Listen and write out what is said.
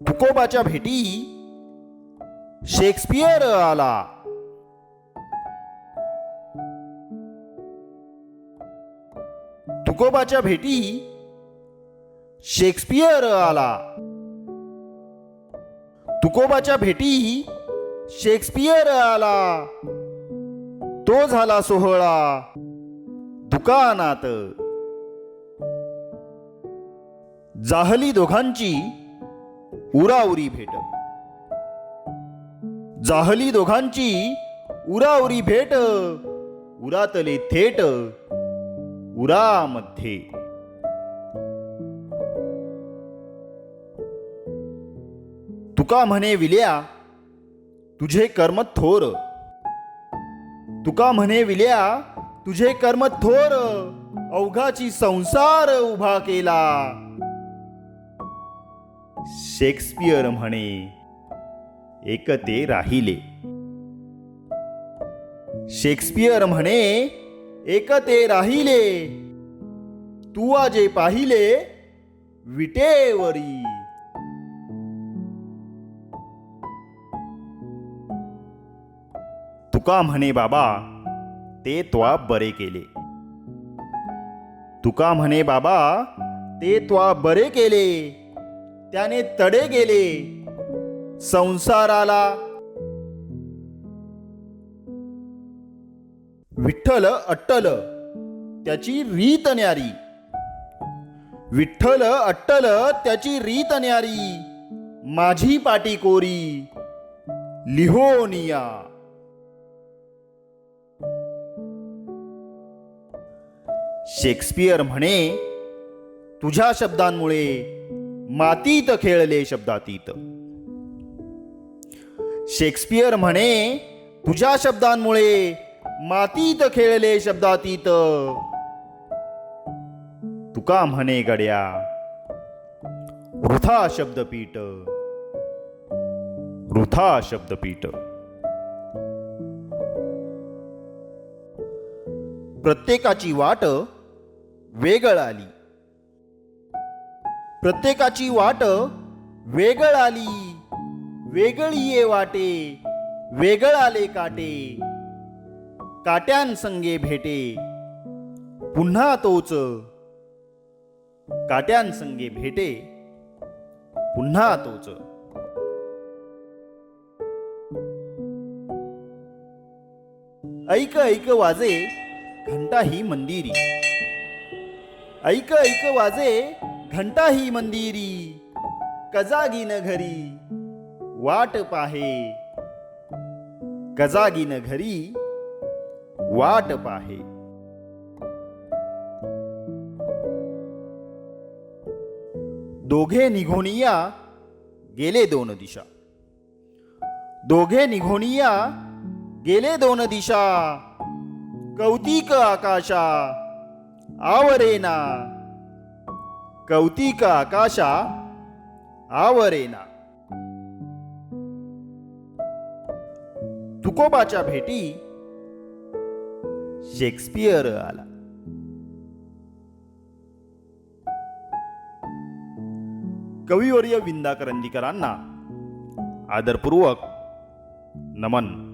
तुकोबाच्या भेटी शेक्सपियर आला. तुकोबाच्या भेटी शेक्सपियर आला. तुकोबाच्या भेटी शेक्सपियर आला. तो झाला सोहळा दुकानात. जाहली दोघांची उराउरी भेट. जाहली दोघांची उराउरी भेट उरातले थेट उरामध्ये. तुका म्हणे विल्या तुझे कर्म थोर. तुका म्हणे विल्या तुझे कर्म थोर. अवघाची संसार उभा केला. शेक्सपियर म्हणे एक ते राहिले. शेक्सपियर म्हणे एक ते राहिले. तू आजे पाहिले विटेवरी. तुका म्हणे बाबा ते त्वा बरे केले. तुका म्हणे बाबा ते त्वा बरे केले. त्याने तडे गेले. संसाराला विठ्ठल अट्टल त्याची रीत न्यारी. विठ्ठल अट्टल त्याची रीत न्यारी. माझी पाटी कोरी लिहोनिया शेक्सपियर म्हणे तुझ्या शब्दांमुळे मातीत खेळले शब्दातीत. शेक्सपियर म्हणे तुझ्या शब्दांमुळे मातीत खेळले शब्दातीत. तुका म्हणे गड्या वृथा शब्दपीठ वृथा शब्दपीठ. प्रत्येकाची वाट वेगळ आली. प्रत्येकाची वाट वेगळ आली वेगळी ये वाटे वेगळ आले काटे. काट्यांसंगे भेटे. पुन्हा तोच. काट्यांसंगे भेटे. पुन्हा तोच. ऐक ऐक वाजे घंटा ही मंदिरी. ऐक ऐक वाजे घंटा ही मंदिरी कजागीन घरी वाट पाहे. कजागीन घरी वाट पाहे. दोघे निघोनिया गेले दोन दिशा. दोघे निघोनिया गेले दोन दिशा. कौतिक आकाशा आवरेना. कौतिक आकाशा आवरेना. तुकोबाच्या भेटी शेक्सपियर आला. कविवर्य विंदा करंदीकरांना आदरपूर्वक नमन.